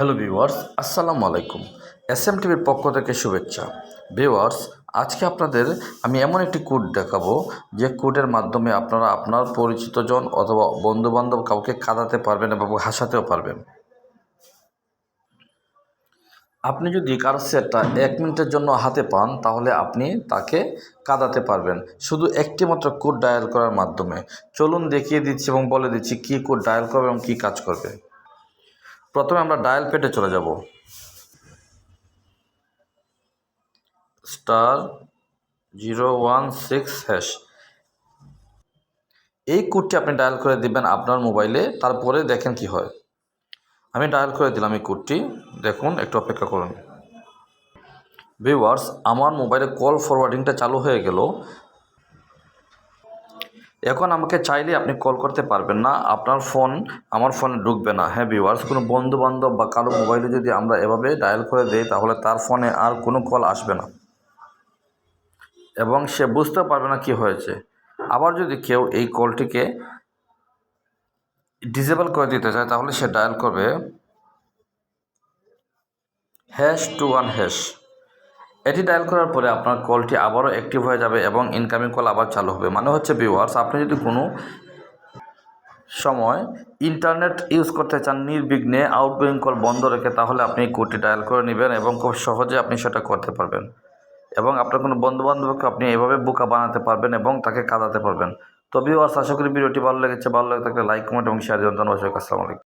Hello viewers, আসসালামু আলাইকুম। S M টিভির পক্ষ থেকে শুভেচ্ছা। ভিউয়ার্স, আজকে আপনাদের আমি এমন একটি কোড দেখাবো, যে কোডের মাধ্যমে আপনারা আপনার পরিচিতজন অথবা বন্ধুবান্ধব কাউকে কাঁদাতে পারবেন এবং হাসাতেও পারবেন। আপনি যদি কারও সেটটা এক মিনিটের জন্য হাতে পান, তাহলে আপনি তাকে কাঁদাতে পারবেন। শুধু একটি মাত্র কোড ডায়াল করার মাধ্যমে। চলুন দেখিয়ে দিচ্ছি এবং বলে দিচ্ছি কী কোড ডায়াল করবে এবং কী কাজ করবে। প্রথমে আমরা ডায়াল পেটে চলে যাব। Star zero one six hash এই কোডটি আপনি ডায়াল করে দিবেন আপনার মোবাইলে তারপরে দেখেন কি হয়। আমি ডায়াল করে দিলাম এই কোডটি দেখুন, একটু অপেক্ষা করুন। ভিউয়ার্স আমার মোবাইলে কল ফরওয়ার্ডিংটা চালু হয়ে গেল। এখন আমাকে চাইলে আপনি কল করতে পারবেন না। আপনার ফোন আমার ফোনে ঢুকবে না। হ্যাঁ ভিউয়ার্স কোনো বন্ধু বান্ধব বা কারও মোবাইলে যদি আমরা এভাবে ডায়াল করে দিই, তাহলে তার ফোনে আর কোনো কল আসবে না। এবং সে বুঝতে পারবে না কি হয়েছে। আবার যদি কেউ এই কলটিকে ডিসেবল করে দিতে চায়, তাহলে সে ডায়াল করবে হ্যাশ টু ওয়ান হ্যাশ এটি ডায়াল করার পরে আপনার কলটি আবারও অ্যাক্টিভ হয়ে যাবে এবং ইনকামিং কল আবার চালু হবে। মানে হচ্ছে ভিউয়ার্স আপনি যদি কোনো সময় ইন্টারনেট ইউজ করতে চান, নির্বিঘ্নে আউটগোয়িং কল বন্ধ রেখে, তাহলে আপনি কোডটি ডায়াল করে নেবেন এবং খুব সহজে আপনি সেটা করতে পারবেন। এবং আপনার কোনো বন্ধুবান্ধবকে আপনি এভাবে বোকা বানাতে পারবেন এবং তাকে কাঁদাতে পারবেন। তো ভিউয়ার্স আশা করি ভিডিওটি ভালো লেগেছে। ভালো লাগে থাকলে লাইক কমেন্ট এবং শেয়ার দিন ধন্যবাদ আসসালামু আলাইকুম।